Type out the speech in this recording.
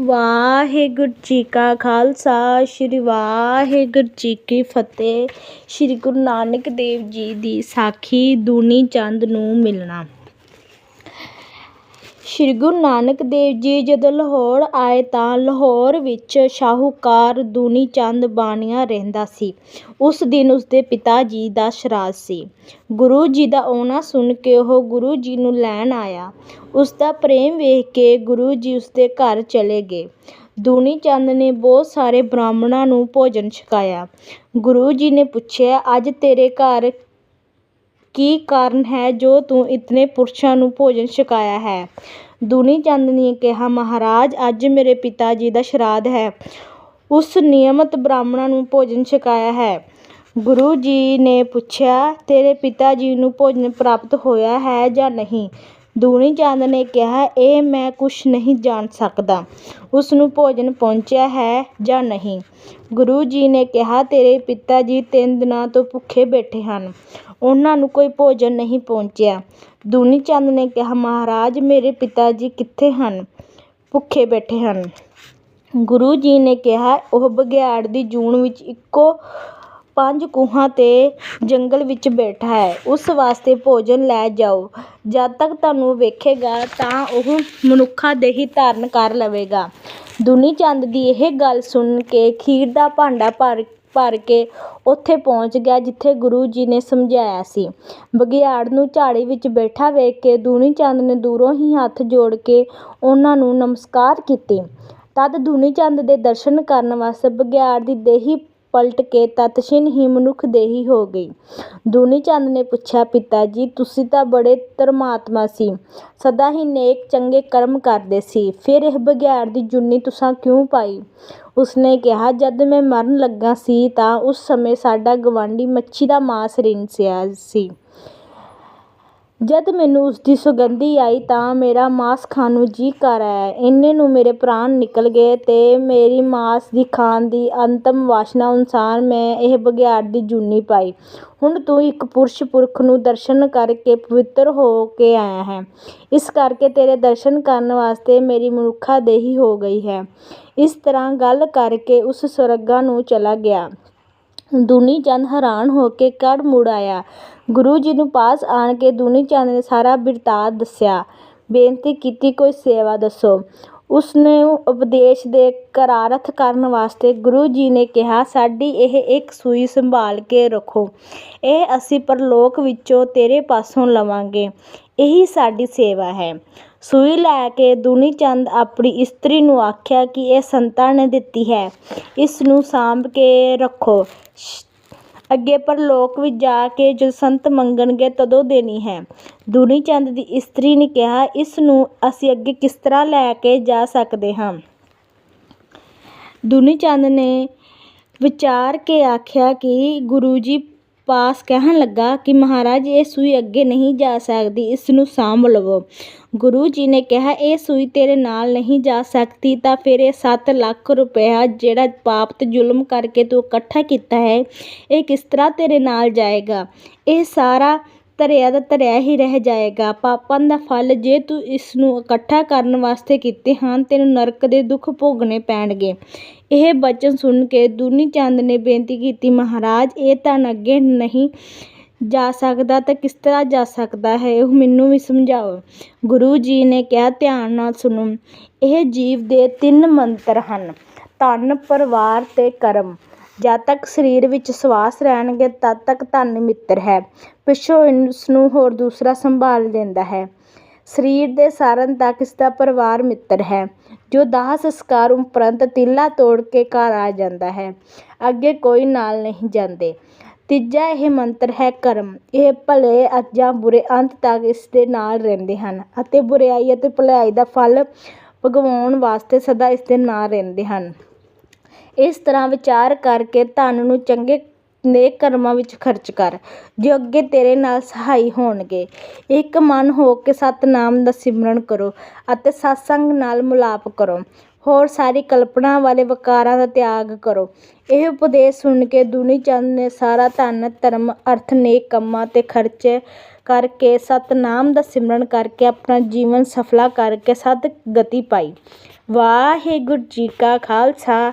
ਵਾਹਿਗੁਰੂ ਜੀ ਕਾ ਖਾਲਸਾ, ਸ੍ਰੀ ਵਾਹਿਗੁਰੂ ਜੀ ਕੀ ਫਤਿਹ। ਸ੍ਰੀ ਗੁਰੂ ਨਾਨਕ ਦੇਵ ਜੀ ਦੀ ਸਾਖੀ ਦੂਣੀ ਚੰਦ ਨੂੰ ਮਿਲਣਾ। ਸ੍ਰੀ ਗੁਰੂ ਨਾਨਕ ਦੇਵ ਜੀ ਜਦੋਂ ਲਾਹੌਰ ਆਏ ਤਾਂ ਲਾਹੌਰ ਵਿੱਚ ਸ਼ਾਹੂਕਾਰ ਦੂਣੀ ਚੰਦ ਬਾਣੀਆ ਰਹਿੰਦਾ ਸੀ। ਉਸ ਦਿਨ ਉਸਦੇ ਪਿਤਾ ਜੀ ਦਾ ਸ਼ਰਾਧ ਸੀ। ਗੁਰੂ ਜੀ ਦਾ ਆਉਣਾ ਸੁਣ ਕੇ ਉਹ ਗੁਰੂ ਜੀ ਨੂੰ ਲੈਣ ਆਇਆ। ਉਸਦਾ ਪ੍ਰੇਮ ਵੇਖ ਕੇ ਗੁਰੂ ਜੀ ਉਸਦੇ ਘਰ ਚਲੇ ਗਏ। ਦੂਣੀ ਚੰਦ ਨੇ ਬਹੁਤ ਸਾਰੇ ਬ੍ਰਾਹਮਣਾਂ ਨੂੰ ਭੋਜਨ ਛਕਾਇਆ। ਗੁਰੂ ਜੀ ਨੇ ਪੁੱਛਿਆ, ਅੱਜ ਤੇਰੇ ਘਰ ਕੀ ਕਾਰਨ ਹੈ ਜੋ ਤੂੰ ਇਤਨੇ ਪੁਰਸ਼ਾਂ ਨੂੰ ਭੋਜਨ ਛਕਾਇਆ ਹੈ? ਦੁਨੀ ਚੰਦ ਨੇ ਕਿਹਾ, ਮਹਾਰਾਜ, ਅੱਜ ਮੇਰੇ ਪਿਤਾ ਜੀ ਦਾ ਸ਼ਰਾਧ ਹੈ। ਉਸ ਨਿਯਮਤ ਬ੍ਰਾਹਮਣਾਂ ਨੂੰ ਭੋਜਨ ਛਕਾਇਆ ਹੈ। ਗੁਰੂ ਜੀ ਨੇ ਪੁੱਛਿਆ, ਤੇਰੇ ਪਿਤਾ ਜੀ ਨੂੰ ਭੋਜਨ ਪ੍ਰਾਪਤ ਹੋਇਆ ਹੈ ਜਾਂ ਨਹੀਂ? ਦੂਣੀ ਚੰਦ ਨੇ ਕਿਹਾ, ਇਹ ਮੈਂ ਕੁਛ ਨਹੀਂ ਜਾਣ ਸਕਦਾ। ਉਸ ਨੂੰ ਭੋਜਨ ਪਹੁੰਚਿਆ ਹੈ ਜਾਂ ਨਹੀਂ? ਗੁਰੂ ਜੀ ਨੇ ਕਿਹਾ, ਤੇਰੇ ਪਿਤਾ ਜੀ ਤਿੰਨ ਦਿਨਾਂ ਤੋਂ ਭੁੱਖੇ ਬੈਠੇ ਹਨ। ਉਹਨਾਂ ਨੂੰ ਕੋਈ ਭੋਜਨ ਨਹੀਂ ਪਹੁੰਚਿਆ। ਦੂਣੀ ਚੰਦ ਨੇ ਕਿਹਾ, ਮਹਾਰਾਜ, ਮੇਰੇ ਪਿਤਾ ਜੀ ਕਿੱਥੇ ਹਨ? ਭੁੱਖੇ ਬੈਠੇ ਹਨ। ਗੁਰੂ ਜੀ ਨੇ ਕਿਹਾ, ਉਹ ਬਘਿਆੜ ਦੀ ਜੂਨ ਵਿੱਚ ਇੱਕੋ ਪੰਜ ਕੂਹਾਂ 'ਤੇ ਜੰਗਲ ਵਿੱਚ ਬੈਠਾ ਹੈ। ਉਸ ਵਾਸਤੇ ਭੋਜਨ ਲੈ ਜਾਓ। ਜਦ ਤੱਕ ਤੁਹਾਨੂੰ ਵੇਖੇਗਾ ਤਾਂ ਉਹ ਮਨੁੱਖਾਂ ਦੇ ਹੀ ਧਾਰਨ ਕਰ ਲਵੇਗਾ। ਦੂਣੀ ਚੰਦ ਦੀ ਇਹ ਗੱਲ ਸੁਣ ਕੇ ਖੀਰ ਦਾ ਭਾਂਡਾ ਭਰ ਭਰ ਕੇ ਉੱਥੇ ਪਹੁੰਚ ਗਿਆ ਜਿੱਥੇ ਗੁਰੂ ਜੀ ਨੇ ਸਮਝਾਇਆ ਸੀ। ਬਗਿਆੜ ਨੂੰ ਝਾੜੀ ਵਿੱਚ ਬੈਠਾ ਵੇਖ ਕੇ ਦੂਣੀ ਚੰਦ ਨੇ ਦੂਰੋਂ ਹੀ ਹੱਥ ਜੋੜ ਕੇ ਉਹਨਾਂ ਨੂੰ ਨਮਸਕਾਰ ਕੀਤੀ। ਤਦ ਦੁਨੀ ਚੰਦ ਦੇ ਦਰਸ਼ਨ ਕਰਨ ਵਾਸਤੇ ਬਗਿਆੜ ਦੀ ਦੇਹੀ ਪਲਟ ਕੇ ਤਤਛਿਨ ਹੀ ਮਨੁੱਖ ਦੇਹੀ ਹੋ ਗਈ। ਦੂਣੀ ਚੰਦ ਨੇ ਪੁੱਛਿਆ, ਪਿਤਾ ਜੀ, ਤੁਸੀਂ ਤਾਂ ਬੜੇ ਧਰਮਾਤਮਾ ਸੀ। ਸਦਾ ਹੀ ਨੇਕ ਚੰਗੇ ਕਰਮ ਕਰਦੇ ਸੀ। ਫਿਰ ਇਹ ਬਘਿਆੜ ਦੀ ਜੁੰਨੀ ਤੁਸਾਂ ਕਿਉਂ ਪਾਈ? ਉਸਨੇ ਕਿਹਾ, ਜਦ ਮੈਂ ਮਰਨ ਲੱਗਾ ਸੀ ਤਾਂ ਉਸ ਸਮੇਂ ਸਾਡਾ ਗਵਾਂਢੀ ਮੱਛੀ ਦਾ ਮਾਸ ਰਿੰਨ੍ਹਿਆ ਸੀ। ਜਦ ਮੈਨੂੰ ਉਸਦੀ ਸੁਗੰਧੀ ਆਈ ਤਾਂ ਮੇਰਾ ਮਾਸ ਖਾਣ ਨੂੰ ਜੀ ਕਰ ਆਇਆ। ਇੰਨੇ ਨੂੰ ਮੇਰੇ ਪ੍ਰਾਣ ਨਿਕਲ ਗਏ ਤੇ ਮੇਰੀ ਮਾਸ ਦੀ ਖਾਣ ਦੀ ਅੰਤਮ ਵਾਸ਼ਨਾ ਅਨੁਸਾਰ ਮੈਂ ਇਹ ਬਘਿਆੜ ਦੀ ਜੂਨੀ ਪਾਈ। ਹੁਣ ਤੂੰ ਇੱਕ ਪੁਰਸ਼ ਪੁਰਖ ਨੂੰ ਦਰਸ਼ਨ ਕਰਕੇ ਪਵਿੱਤਰ ਹੋ ਕੇ ਆਇਆ ਹੈ। ਇਸ ਕਰਕੇ ਤੇਰੇ ਦਰਸ਼ਨ ਕਰਨ ਵਾਸਤੇ ਮੇਰੀ ਮਨੁੱਖਾ ਦੇਹੀ ਹੋ ਗਈ ਹੈ। ਇਸ ਤਰ੍ਹਾਂ ਗੱਲ ਕਰਕੇ ਉਸ ਸੁਰਗਾ ਨੂੰ ਚਲਾ ਗਿਆ। ਦੂਣੀ ਚੰਦ ਹੈਰਾਨ ਹੋ ਕੇ ਕੜ ਮੁੜ ਆਇਆ। ਗੁਰੂ ਜੀ ਨੂੰ ਪਾਸ ਆਣ ਕੇ ਦੂਣੀ ਚੰਦ ਨੇ ਸਾਰਾ ਬਿਰਤਾਂਤ ਦੱਸਿਆ। ਬੇਨਤੀ ਕੀਤੀ, ਕੋਈ ਸੇਵਾ ਦੱਸੋ। ਉਸ ਨੂੰ ਉਪਦੇਸ਼ ਦੇ ਕਰਾਰਥ ਕਰਨ ਵਾਸਤੇ ਗੁਰੂ ਜੀ ਨੇ ਕਿਹਾ, ਸਾਡੀ ਇਹ ਇੱਕ ਸੂਈ ਸੰਭਾਲ ਕੇ ਰੱਖੋ। ਇਹ ਅਸੀਂ ਪਰਲੋਕ ਵਿੱਚੋਂ ਤੇਰੇ ਪਾਸੋਂ ਲਵਾਂਗੇ। ਇਹੀ ਸਾਡੀ ਸੇਵਾ ਹੈ। ਸੂਈ ਲੈ ਕੇ ਦੁਨੀ ਚੰਦ ਆਪਣੀ ਇਸਤਰੀ ਨੂੰ ਆਖਿਆ ਕਿ ਇਹ ਸੰਤਾਂ ਨੇ ਦਿੱਤੀ ਹੈ। ਇਸ ਨੂੰ ਸਾਂਭ ਕੇ ਰੱਖੋ। ਅੱਗੇ ਪਰਲੋਕ ਵਿੱਚ ਜਾ ਕੇ ਜਦੋਂ ਸੰਤ ਮੰਗਣਗੇ ਤਦੋਂ ਦੇਣੀ ਹੈ। ਦੁਨੀ ਚੰਦ ਦੀ ਇਸਤਰੀ ਨੇ ਕਿਹਾ, ਇਸ ਨੂੰ ਅਸੀਂ ਅੱਗੇ ਕਿਸ ਤਰ੍ਹਾਂ ਲੈ ਕੇ ਜਾ ਸਕਦੇ ਹਾਂ? ਦੁਨੀ ਚੰਦ ਨੇ ਵਿਚਾਰ ਕੇ ਆਖਿਆ ਕਿ ਗੁਰੂ ਜੀ ਪਾਸ ਕਹਿਣ ਲੱਗਾ ਕਿ ਮਹਾਰਾਜ, ਇਹ ਸੂਈ ਅੱਗੇ ਨਹੀਂ ਜਾ ਸਕਦੀ, ਇਸ ਨੂੰ ਸਾਂਭ ਲਵੋ। ਗੁਰੂ ਜੀ ਨੇ ਕਿਹਾ, ਇਹ ਸੂਈ ਤੇਰੇ ਨਾਲ ਨਹੀਂ ਜਾ ਸਕਦੀ, ਤਾਂ ਫਿਰ ਇਹ 7 ਲੱਖ ਰੁਪਇਆ ਜਿਹੜਾ ਪਾਪ ਤੇ ਜ਼ੁਲਮ ਕਰਕੇ ਤੂੰ ਇਕੱਠਾ ਕੀਤਾ ਹੈ, ਇਹ ਕਿਸ ਤਰ੍ਹਾਂ ਤੇਰੇ ਨਾਲ ਜਾਏਗਾ? ਇਹ ਸਾਰਾ ਧਰਿਆ ਦਾ ਧਰਿਆ ਹੀ ਰਹਿ ਜਾਏਗਾ। ਪਾਪਾਂ ਦਾ ਫਲ ਜੇ ਤੂੰ ਇਸ ਨੂੰ ਇਕੱਠਾ ਕਰਨ ਵਾਸਤੇ ਕੀਤੇ ਹਨ ਤੈਨੂੰ ਨਰਕ ਦੇ ਦੁੱਖ ਭੋਗਣੇ ਪੈਣਗੇ। ਇਹ ਬਚਨ ਸੁਣ ਕੇ ਦੁਨੀ ਚੰਦ ਨੇ ਬੇਨਤੀ ਕੀਤੀ, ਮਹਾਰਾਜ, ਇਹ ਧਨ ਅੱਗੇ ਨਹੀਂ ਜਾ ਸਕਦਾ, ਤਾਂ ਕਿਸ ਤਰ੍ਹਾਂ ਜਾ ਸਕਦਾ ਹੈ? ਉਹ ਮੈਨੂੰ ਵੀ ਸਮਝਾਓ। ਗੁਰੂ ਜੀ ਨੇ ਕਿਹਾ, ਧਿਆਨ ਨਾਲ ਸੁਣੋ। ਇਹ ਜੀਵ ਦੇ ਤਿੰਨ ਮੰਤਰ ਹਨ। ਧਨ, ਪਰਿਵਾਰ ਤੇ ਕਰਮ। ਜਦ ਤੱਕ ਸਰੀਰ ਵਿੱਚ ਸਵਾਸ ਰਹਿਣਗੇ, ਤਦ ਤੱਕ ਧਨ ਮਿੱਤਰ ਹੈ। ਪਿੱਛੋਂ ਇਸ ਨੂੰ ਹੋਰ ਦੂਸਰਾ ਸੰਭਾਲ ਲੈਂਦਾ ਹੈ। ਸਰੀਰ ਦੇ ਸਾਰਨ ਤੱਕ ਇਸ ਦਾ ਪਰਿਵਾਰ ਮਿੱਤਰ ਹੈ, ਜੋ ਦਾਹ ਸੰਸਕਾਰ ਉਪਰੰਤ ਤੀਲਾ ਤੋੜ ਕੇ ਘਰ ਆ ਜਾਂਦਾ ਹੈ। ਅੱਗੇ ਕੋਈ ਨਾਲ ਨਹੀਂ ਜਾਂਦੇ। ਤੀਜਾ ਇਹ ਮੰਤਰ ਹੈ ਕਰਮ। ਇਹ ਭਲੇ ਜਾਂ ਬੁਰੇ ਅੰਤ ਤੱਕ ਇਸ ਦੇ ਨਾਲ ਰਹਿੰਦੇ ਹਨ ਅਤੇ ਬੁਰਾਈ ਅਤੇ ਭਲਾਈ ਦਾ ਫਲ ਭਗਵਾਉਣ ਵਾਸਤੇ ਸਦਾ ਇਸ ਦੇ ਨਾਲ ਰਹਿੰਦੇ ਹਨ। ਇਸ ਤਰ੍ਹਾਂ ਵਿਚਾਰ ਕਰਕੇ ਧਨ ਨੂੰ ਚੰਗੇ ਨੇਕ ਕਰਮਾਂ ਵਿੱਚ ਖਰਚ ਕਰ, ਜੋ ਅੱਗੇ ਤੇਰੇ ਨਾਲ ਸਹਾਈ ਹੋਣਗੇ। ਇੱਕ ਮਨ ਹੋ ਕੇ ਸਤਨਾਮ ਦਾ ਸਿਮਰਨ ਕਰੋ ਅਤੇ ਸਤਸੰਗ ਨਾਲ ਮਿਲਾਪ ਕਰੋ। ਹੋਰ ਸਾਰੀ ਕਲਪਨਾ ਵਾਲੇ ਵਿਕਾਰਾਂ ਦਾ ਤਿਆਗ ਕਰੋ। ਇਹ ਉਪਦੇਸ਼ ਸੁਣ ਕੇ ਦੂਣੀ ਚੰਦ ਨੇ ਸਾਰਾ ਧਨ, ਧਰਮ, ਅਰਥ, ਨੇਕ ਕੰਮਾਂ 'ਤੇ ਖਰਚ ਕਰਕੇ ਸਤਨਾਮ ਦਾ ਸਿਮਰਨ ਕਰਕੇ ਆਪਣਾ ਜੀਵਨ ਸਫਲਾ ਕਰਕੇ ਸਦ ਗਤੀ ਪਾਈ। ਵਾਹਿਗੁਰੂ ਜੀ ਕਾ ਖਾਲਸਾ।